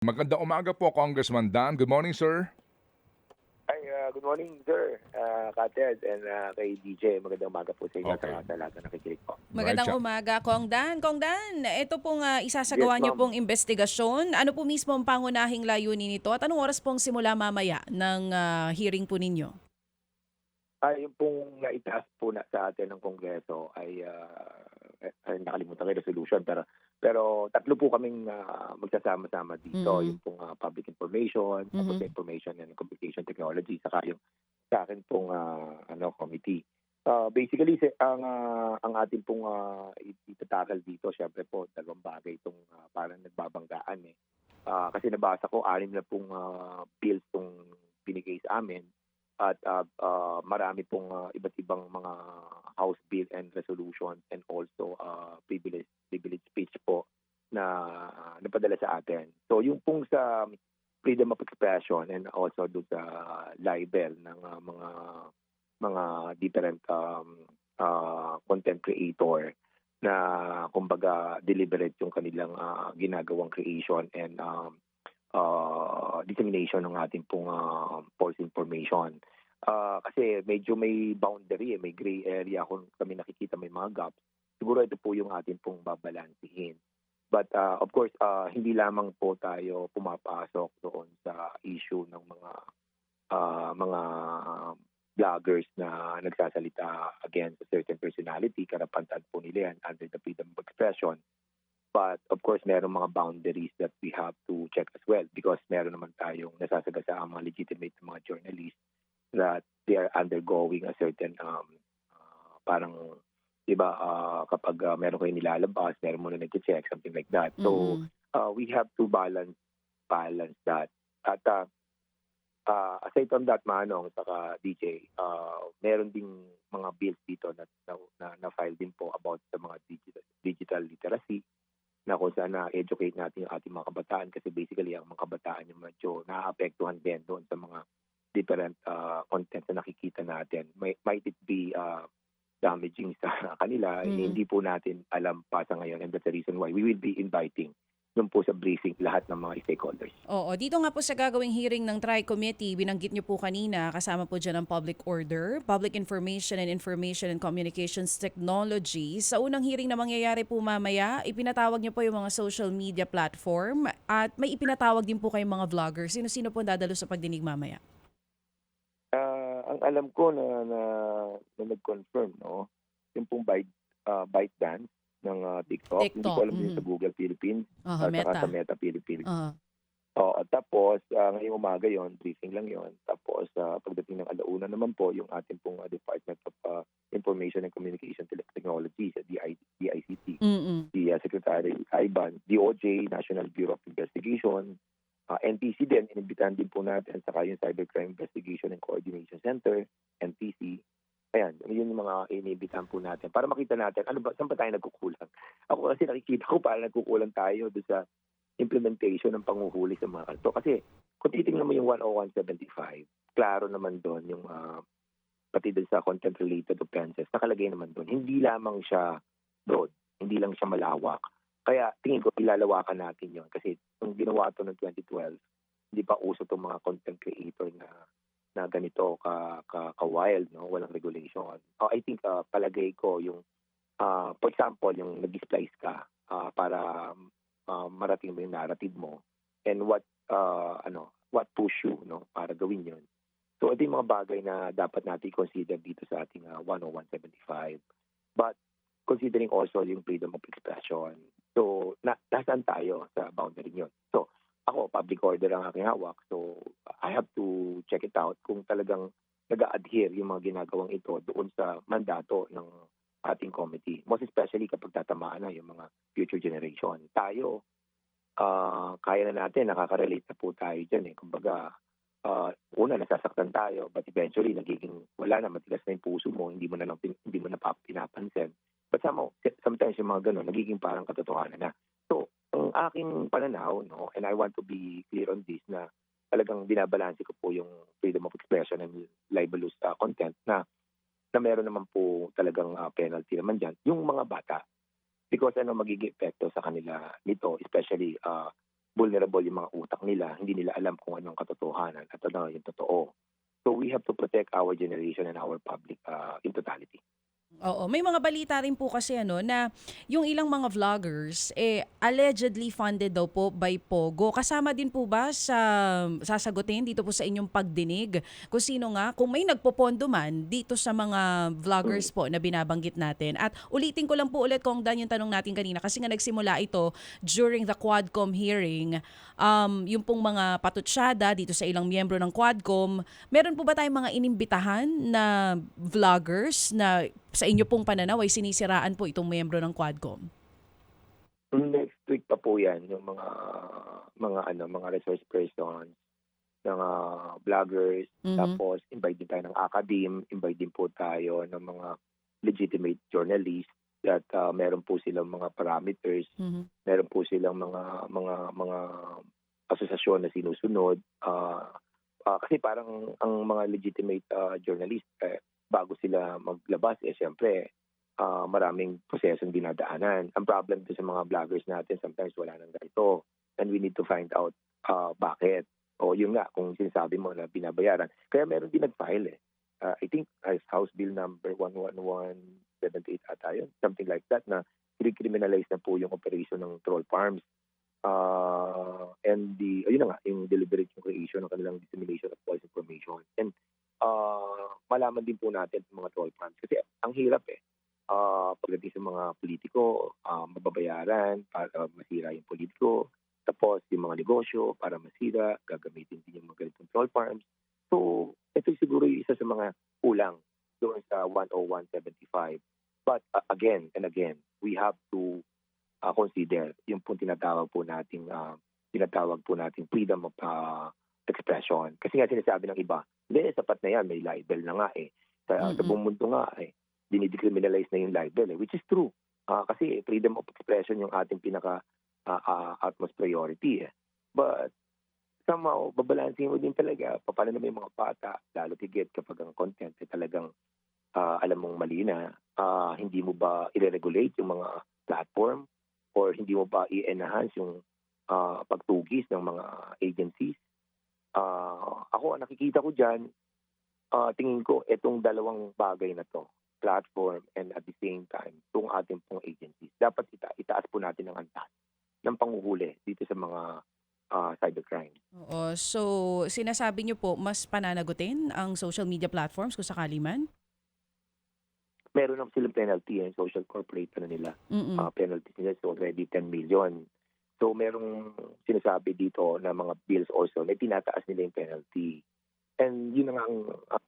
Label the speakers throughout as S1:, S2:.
S1: Magandang umaga po, Congressman Dan. Good morning, sir.
S2: Ay, uh, good morning, sir. Uh, Kated and uh, kay DJ. Magandang umaga po sa inyo
S1: Okay.
S2: sa lahat na nakikinig po.
S1: Right,
S3: Magandang
S1: siya.
S3: umaga, Kong Dan. Kong Dan, ito pong ah, isasagawa
S2: Yes,
S3: niyo pong investigasyon. Ano po mismo ang pangunahing layunin nito at anong oras pong simula mamaya ng ah, hearing po ninyo?
S2: Ay, yung pong naitaas po na sa atin ng Kongreso ay, uh, ay nakalimutan ko yung resolution pero pero tatlo po kaming uh, magsasama-sama dito.
S3: Mhm.
S2: Yung pong uh, public information, tapos
S3: Mhm.
S2: information and communication technology, saka yung sa akin pong uh, ano committee. Uh, basically, si- ang uh, ang ating pong uh, itatakal dito, syempre po, dalawang bagay itong uh, parang nagbabanggaan eh. Ah, kasi nabasa ko, anim na pong uh, bills itong binigay sa amin at uh, uh, marami pong uh, iba't ibang mga House bill and resolution and also uh, privilege, privilege speech po na uh, napadala sa atin. So yung pong sa freedom of expression and also doon sa libel ng uh, mga mga different um, uh, content creator na kumbaga deliberate yung kanilang uh, ginagawang creation and um, uh, dissemination ng ating pong uh, false information. Ah, kasi medyo may boundary, eh, may gray area kung kami nakikita may mga gaps. Siguro ito po yung ating pong babalansihin. But uh, of course, uh, hindi lamang po tayo pumapasok doon sa issue ng mga uh, mga vloggers na nagsasalita against a certain personality. Karapantan po nila yan under the freedom of expression. But of course, meron mga boundaries that we have to check as well because meron naman tayong nasasagasa ang mga legitimate na mga journalists that they are undergoing a certain um, uh, parang 'di ba uh, kapag uh, meron kayo nilalabas, meron muna nag-check something like that. So
S3: Mhm.
S2: uh, we have to balance balance that. At uh, uh, aside from that, Manong, saka DJ, uh, meron ding mga bills dito na, na, na, na-file din po about sa mga digital, digital literacy na kung saan na-educate natin yung ating mga kabataan kasi basically ang mga kabataan yung medyo naapektuhan din doon sa mga different uh, content na nakikita natin. May, might it be uh, damaging sa kanila,
S3: Mhm.
S2: hindi po natin alam pa sa ngayon and that's the reason why we will be inviting doon po sa briefing lahat ng mga stakeholders.
S3: Oo, dito nga po sa gagawing hearing ng Tri-Committee, binanggit niyo po kanina, kasama po dyan ang Public Order, Public Information and Information and Communications Technology. Sa unang hearing na mangyayari po mamaya, ipinatawag niyo po yung mga social media platform at may ipinatawag din po kayong mga vloggers. Sino-sino po dadalo sa pagdinig mamaya?
S2: Ah, ang alam ko na na, na nag-confirm no, yung pong Byte uh, Byte Dance ng ah, TikTok. Hindi
S3: TikTok,
S2: ko alam yun
S3: mhm.
S2: sa Google Philippines
S3: Aha,
S2: at
S3: Meta.
S2: sa Meta Philippines.
S3: Ah,
S2: Oo, tapos ah, ngayong umaga yon briefing lang yon Tapos ah, pagdating ng alauna naman po yung ating pong ah, Department of ah, Information and Communication Technology sa DI, DICT.
S3: mm
S2: si uh, Secretary Ivan, DOJ, National Bureau of Investigation, uh, NTC din, inimbitahan din po natin, saka yung Cybercrime Investigation and Coordination Center, yun yung mga inibitahan po natin para makita natin ano ba, saan ba tayo nagkukulang. Ako kasi nakikita ko parang nagkukulang tayo doon sa implementation ng panguhuli sa mga kanto. Kasi kung titingnan mo yung 10175, klaro naman doon yung uh, pati doon sa content-related offenses, nakalagay naman doon. Hindi lamang siya broad, hindi lang siya malawak. Kaya tingin ko ilalawakan natin yon kasi nung ginawa to ng 2012, hindi pa uso tong mga content creator na na ganito ka ka, ka wild no walang regulation. Oh, I think uh, palagay ko yung uh, for example yung nag-splice ka uh, para uh, marating mo yung narrative mo and what uh, ano what push you no para gawin yon. So ito yung mga bagay na dapat natin consider dito sa ating uh, 10175. But considering also yung freedom of expression. So, na, nasaan tayo sa boundary yun? So, ako, public order ang aking hawak. So, I have to check it out kung talagang nag-adhere yung mga ginagawang ito doon sa mandato ng ating committee. Most especially kapag tatamaan na yung mga future generation. Tayo, ah, kaya na natin, nakaka-relate na po tayo dyan eh. Kumbaga, ah, una, nasasaktan tayo, but eventually, nagiging, wala na, matigas na yung puso mo, hindi mo na lang, hindi mo na pa pinapansin. But somehow, sometimes yung mga ganun, nagiging parang katotohanan na. Ang aking pananaw, no, and I want to be clear on this, na talagang binabalanse ko po yung freedom of expression and libelous uh, content na na meron naman po talagang uh, penalty naman dyan, yung mga bata. Because ano magiging epekto sa kanila nito, especially uh, vulnerable yung mga utak nila, hindi nila alam kung anong katotohanan at ano yung totoo. So we have to protect our generation and our public uh, in totality.
S3: Oo, may mga balita rin po kasi ano na yung ilang mga vloggers eh allegedly funded daw po by Pogo. Kasama din po ba sa sasagutin dito po sa inyong pagdinig kung sino nga kung may nagpopondo man dito sa mga vloggers po na binabanggit natin. At ulitin ko lang po ulit kung Dan yung tanong natin kanina kasi nga nagsimula ito during the Quadcom hearing. Um, yung pong mga patutsyada dito sa ilang miyembro ng Quadcom, meron po ba tayong mga inimbitahan na vloggers na sa inyo pong pananaw ay sinisiraan po itong miyembro ng Quadcom?
S2: Next week pa po yan, yung mga mga ano, mga resource persons, mga vloggers,
S3: Mhm.
S2: tapos invite din tayo ng academe, invite din po tayo ng mga legitimate journalists that uh, meron po silang mga parameters,
S3: Mhm.
S2: meron po silang mga mga mga asosasyon na sinusunod. Ah, ah, kasi parang ang mga legitimate ah, journalist eh, bago sila maglabas eh syempre ah, maraming prosesong dinadaanan. Ang problem din sa mga vloggers natin sometimes wala nang ganito and we need to find out ah, bakit. O yun nga kung sinasabi mo na binabayaran. Kaya meron din nag-file eh. Ah, I think as House Bill number 11178 ata yun, something like that na criminalize na po yung operation ng troll farms. Uh, and the, ayun na nga, yung deliberate creation ng kanilang dissemination of false information. And uh, malaman din po natin yung mga troll farms. Kasi ang hirap eh. Uh, pagdating sa mga politiko, uh, mababayaran para masira yung politiko. Tapos yung mga negosyo para masira, gagamitin din yung mga ganitong troll farms. So, ito siguro yung isa sa mga kulang doon sa 10175. But uh, again and again, we have to uh, consider yung pong tinatawag po nating uh, tinatawag po nating freedom of uh, expression. Kasi nga sinasabi ng iba, hindi, sapat na yan, may libel na nga eh. Sa, sa
S3: Mm-mm.
S2: buong mundo nga eh, dinidecriminalize na yung libel eh, which is true. Ah, kasi freedom of expression yung ating pinaka ah, ah, utmost priority eh. But somehow, babalansin mo din talaga, paano naman yung mga bata, lalo tigit kapag ang content ay talagang ah, alam mong mali na, ah, hindi mo ba i-regulate yung mga platform or hindi mo ba i-enhance yung ah, pagtugis ng mga agencies. Ah, ako, ang nakikita ko dyan, ah, tingin ko, itong dalawang bagay na to, platform and at the same time, itong ating pong agencies, dapat ita itaas po natin ang antas ng panguhuli dito sa mga ah, cybercrime.
S3: Oo, so sinasabi niyo po mas pananagutin ang social media platforms kung sakali man?
S2: Meron na silang penalty, yung social corporate ano nila.
S3: Mm-mm.
S2: uh, penalty nila is already 10 million. So merong sinasabi dito na mga bills also na tinataas nila yung penalty. And yun na nga ang,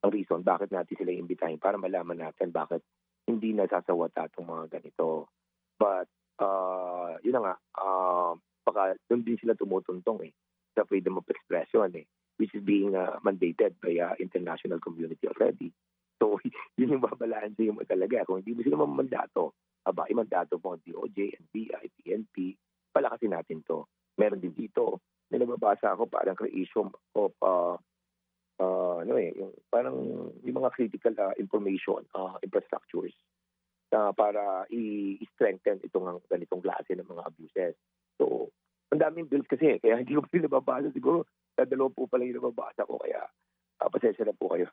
S2: ang reason bakit natin sila imbitahin para malaman natin bakit hindi nasasawata itong mga ganito. But uh, yun na nga, uh, baka doon din sila tumutuntong eh sa freedom of expression eh which is being uh, mandated by uh, international community already. So, yun yung babalansin mo talaga. Kung hindi mo sila mamandato, aba, imandato mo ang DOJ, NBI, PNP, palakasin natin to. Meron din dito, na nababasa ako parang creation of, uh, uh, ano eh, yung, parang yung mga critical uh, information uh, infrastructures na para i- i-strengthen itong ganitong klase ng mga abuses. So, ang daming bills kasi, kaya hindi ko pa rin nababasa. Siguro, dadalawa po pala yung nababasa ko, kaya uh, pasensya na po kayo.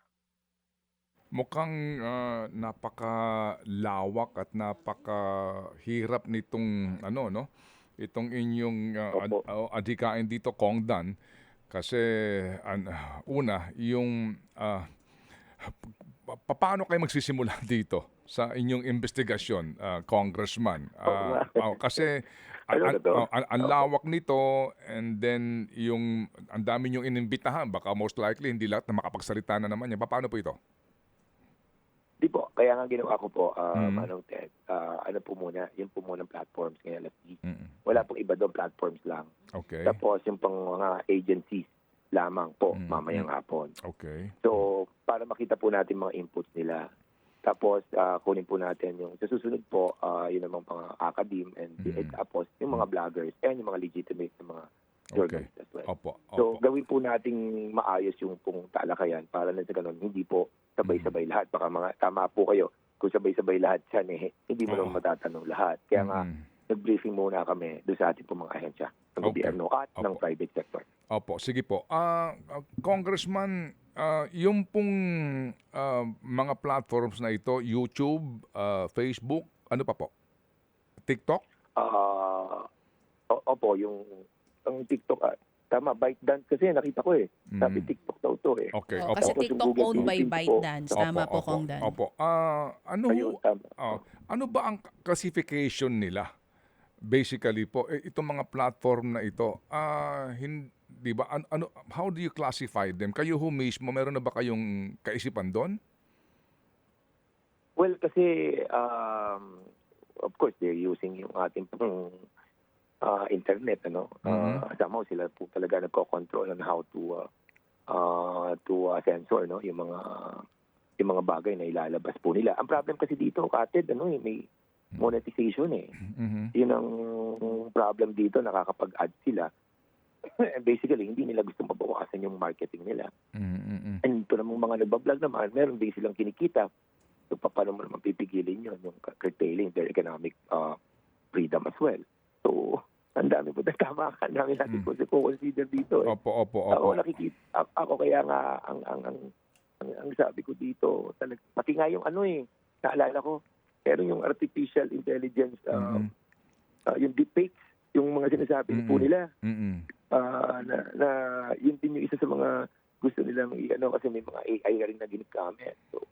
S1: Mukhang ah, napakalawak at napakahirap nitong ano no itong inyong ah, ad- adhikain dito Kongdan. Kasi an, una yung pa- paano kayo magsisimula dito sa inyong investigasyon ah, congressman?
S2: Oo
S1: ah, kasi an,
S2: Ano
S1: an, an- ang lawak nito and then yung ang dami niyong inimbitahan. Baka most likely hindi lahat na makapagsalita na naman yan. Paano po ito
S2: kaya nga ginawa ko po, uh,
S1: Mm.
S2: Manong Ted, ah, ano po muna, yun po muna platforms ngayon.
S1: Mm-mm.
S2: Wala pong iba doon, platforms lang.
S1: okay
S2: Tapos yung pang mga agencies lamang po,
S1: Mm,
S2: mamayang
S1: mm.
S2: hapon.
S1: okay
S2: So, para makita po natin mga inputs nila. Tapos, ah, kunin po natin yung, sa susunod po, ah, yun namang mga academe and
S1: Mm.
S2: tapos yung mga vloggers and yung mga legitimate na mga
S1: okay
S2: journalists as well.
S1: Opo,
S2: So,
S1: opo.
S2: gawin po nating maayos yung pong talakayan para na sa ganun, hindi po sabay-sabay
S1: Mm.
S2: lahat. Baka mga, tama po kayo, kung sabay-sabay lahat yan, eh, hindi mo
S1: Oo.
S2: naman matatanong lahat. Kaya nga,
S1: Mm,
S2: nag-briefing muna kami doon sa ating po mga ahensya ng
S1: Okay.
S2: gobyerno at ng
S1: Opo.
S2: private sector.
S1: Opo, sige po. Ah, Congressman, ah, yung pong ah, mga platforms na ito, YouTube, ah, Facebook, ano pa po? TikTok?
S2: Ah, o- opo, yung ang TikTok, ah, tama, ByteDance kasi nakita ko eh. Sabi
S1: Mm.
S2: TikTok daw to eh.
S1: Okay,
S3: Oh,
S1: opo.
S3: kasi
S2: Tapos yung
S3: TikTok
S2: Google
S3: owned by
S2: Philippines po.
S3: ByteDance. Tama
S1: Opo,
S3: po,
S1: opo,
S3: Kong Dan.
S1: Opo. Ah, ano
S2: Ayun, tama.
S1: oh, ano ba ang classification nila? Basically po, eh, itong mga platform na ito, ah, hindi ba ano, ano how do you classify them? Kayo ho mismo, meron na ba kayong kaisipan doon?
S2: Well, kasi, um, of course, they're using yung ating pong ah, internet, ano.
S1: Mhm.
S2: Ah, somehow sila po talaga nagko-control on how to uh, uh, to uh, censor, no, yung mga yung mga bagay na ilalabas po nila. Ang problem kasi dito, Katid, ano eh, may monetization eh.
S1: Mhm.
S2: Yun ang problem dito, nakakapag-add sila. Basically, hindi nila gusto mabawasan yung marketing nila.
S1: Mhm, mhm.
S2: And ito namang mga nagbablog naman, meron din silang kinikita. So, pa- paano mo naman pipigilin yun, yung curtailing their economic uh, freedom as well. So, ang dami po. Tama ka namin natin
S1: Mm.
S2: po si consider dito. Eh.
S1: Opo, opo,
S2: Ako
S1: opo.
S2: nakikita, a- ako kaya nga, ang, ang, ang, ang, ang sabi ko dito, talag, pati nga yung ano eh, naalala ko, meron yung artificial intelligence, uh,
S1: Mhm.
S2: uh, yung deepfakes, yung mga sinasabi po
S1: Mm-mm.
S2: nila,
S1: Mhm.
S2: Ah, na, na yun din yung isa sa mga gusto nilang i-ano kasi may mga AI na rin na ginagamit. So,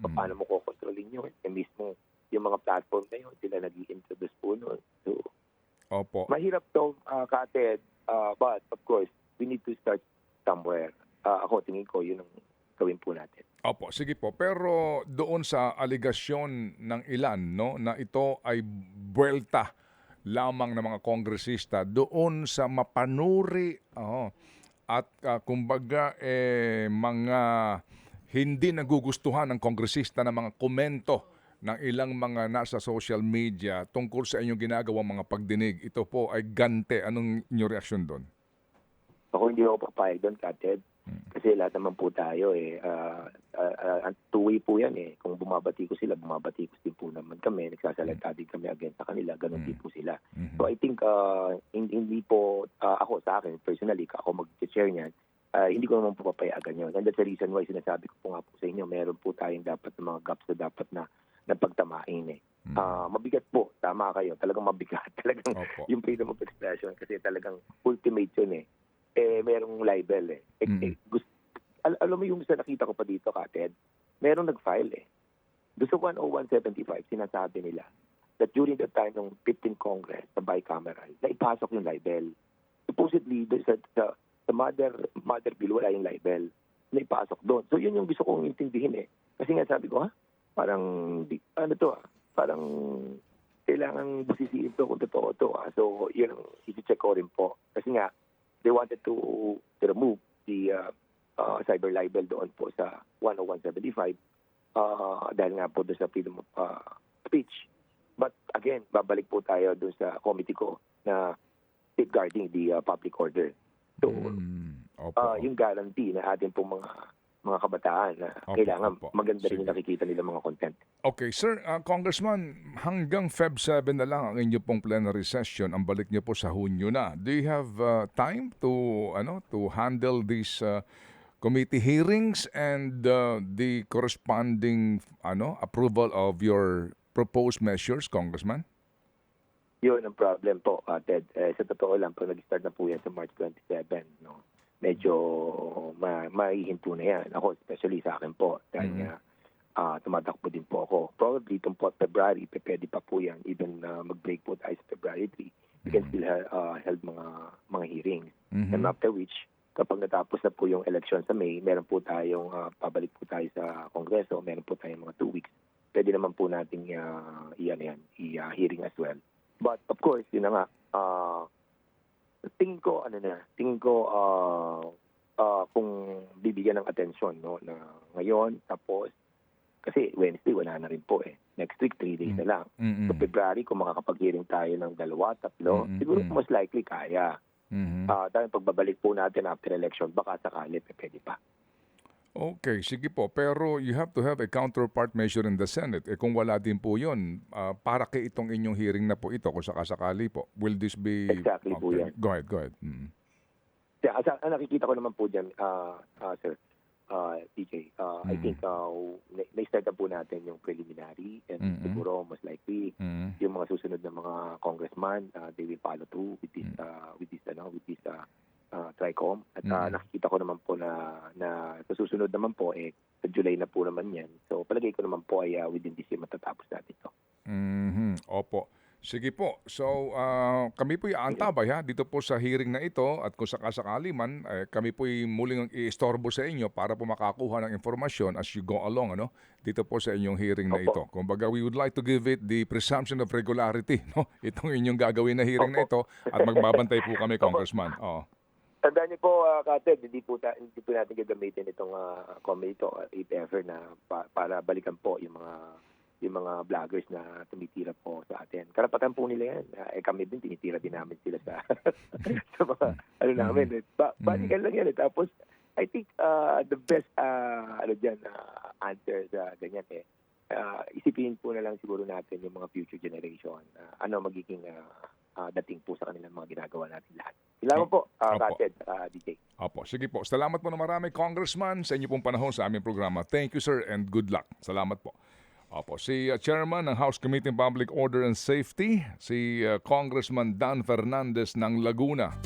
S1: Mhm.
S2: paano mo kokontrolin yun? Eh, mismo yung mga platform na yun, sila nag introduce po nun. So,
S1: Opo.
S2: mahirap to, uh, Kated, ah, but of course, we need to start somewhere. Ah, ako, tingin ko, yun ang gawin po natin.
S1: Opo, sige po. Pero doon sa aligasyon ng ilan no na ito ay buwelta lamang ng mga kongresista doon sa mapanuri oh, at ah, kumbaga eh, mga hindi nagugustuhan ng kongresista ng mga komento ng ilang mga nasa social media tungkol sa inyong ginagawang mga pagdinig. Ito po ay gante. Anong inyong reaksyon doon?
S2: Ako hindi ako papayag doon, Kated.
S1: Hmm.
S2: Kasi lahat naman po tayo eh. ah, ah, ang two-way po yan eh. Kung bumabati ko sila, bumabati ko din po naman kami. Nagsasalita din kami against sa kanila. Ganon
S1: Mm.
S2: din po sila.
S1: Mhm.
S2: So I think ah, hindi, po ah, ako sa akin, personally, ako mag-chair niyan, ah, hindi ko naman po papayagan yun. And that's the reason why sinasabi ko po nga po sa inyo, meron po tayong dapat ng mga gaps na dapat na napagtamain eh.
S1: Mhm.
S2: Ah, mabigat po, tama kayo. Talagang mabigat. Talagang
S1: Opo.
S2: yung freedom of expression kasi talagang ultimate yun eh. Eh, merong libel eh. eh,
S1: Mm.
S2: eh gusto, al- alam mo yung sa nakita ko pa dito, Kated, merong nag-file eh. Gusto ko 10175, sinasabi nila that during the time ng 15 Congress, sa bicameral, na ipasok yung libel. Supposedly, sa, sa, sa mother, mother bill, wala yung libel na ipasok doon. So, yun yung gusto kong intindihin eh. Kasi nga sabi ko, ha? Parang, ano to ah? Parang kailangan busisiin to kung totoo to. Ah. So, yun ang isi-check ko rin po. Kasi nga, they wanted to, to remove the uh, uh, cyber libel doon po sa 10175 uh, dahil nga po doon sa freedom of uh, speech. But again, babalik po tayo doon sa committee ko na safeguarding the uh, public order. So,
S1: Mm. Opo.
S2: uh, yung guarantee na ating pong mga mga kabataan na
S1: Opo,
S2: kailangan
S1: opo.
S2: maganda rin
S1: Sige.
S2: yung nakikita nila mga content.
S1: Okay, sir, uh, Congressman, hanggang Feb 7 na lang ang inyo pong plenary session. Ang balik niyo po sa Hunyo na. Do you have uh, time to ano to handle these uh, committee hearings and uh, the corresponding ano approval of your proposed measures, Congressman?
S2: Yun ang problem po, uh, Ted. Eh, sa totoo lang, pag nag-start na po yan sa March 27, no, medyo ma maihinto na yan. Ako, especially sa akin po, dahil
S1: Mhm.
S2: nga ah, tumatakbo din po ako. Probably itong po February, pwede pa po yan. Even na mag-break po tayo sa February 3, we can
S1: Mhm.
S2: still ha- ah, held mga mga hearings.
S1: Mhm.
S2: And after which, kapag natapos na po yung election sa May, meron po tayong ah, pabalik po tayo sa Kongreso, meron po tayong mga two weeks. Pwede naman po nating uh, iyan yan, i-hearing as well. But of course, yun na nga, ah, tingin ko, ano na, tingin ko ah, ah, kung bibigyan ng atensyon, no, na ngayon, tapos, kasi Wednesday, wala na rin po eh. Next week, three days na lang.
S1: Mhm.
S2: So February, kung makakapag-hearing tayo ng dalawa, tatlo,
S1: Mm,
S2: siguro
S1: mm.
S2: most likely kaya.
S1: Mhm.
S2: Ah, dahil pagbabalik po natin after election, baka sakali, pe- pwede pa.
S1: Okay, sige po. Pero you have to have a counterpart measure in the Senate. Eh kung wala din po yun, ah, para kay itong inyong hearing na po ito, kung sakasakali po, will this be...
S2: Exactly po yan.
S1: Go ahead, go ahead. Mm.
S2: Yeah, as, ang nakikita ko naman po dyan, ah, ah, sir, ah, DJ, ah, I
S1: Mm.
S2: think uh, na-start na po natin yung preliminary and
S1: Mm-mm.
S2: siguro most likely
S1: Mm.
S2: yung mga susunod na mga congressman, ah, they will follow through with this
S1: Mm.
S2: ah, with this ano with this ah, ah, TRICOM at ah,
S1: Mm.
S2: nakikita ko naman po na na sa susunod naman po eh sa July na po naman yan. So palagay ko naman po ay ah, within this year matatapos natin to.
S1: Mhm. Opo. Sige po. So, ah, kami po aantabay ha dito po sa hearing na ito at kung sakasakali man, eh, kami po muling iistorbo sa inyo para po makakuha ng informasyon as you go along ano dito po sa inyong hearing na
S2: Opo.
S1: ito. Kumbaga, we would like to give it the presumption of regularity, no? Itong inyong gagawin na hearing na ito at magbabantay po kami, Congressman. Oh.
S2: Tandaan niyo po, uh, Kated, hindi po, ta- hindi po natin gagamitin itong uh, comedy to, uh, if ever, na pa- para balikan po yung mga yung mga vloggers na tumitira po sa atin. Karapatan po nila yan. Uh, eh, kami din, tinitira din namin sila sa, sa mga, ano namin. Eh. Ba- balikan lang yan. Eh. Tapos, I think uh, the best uh, ano dyan, uh, answer sa ganyan eh, uh, isipin po na lang siguro natin yung mga future generation. Uh, ano magiging uh, uh, dating po sa kanilang mga ginagawa natin lahat. Salamat po, uh,
S1: Opo.
S2: Uh, DJ.
S1: Opo. Sige po. Salamat po na marami, Congressman, sa inyo pong panahon sa aming programa. Thank you, sir, and good luck. Salamat po. Opo, si uh, Chairman ng House Committee on Public Order and Safety, si uh, Congressman Dan Fernandez ng Laguna.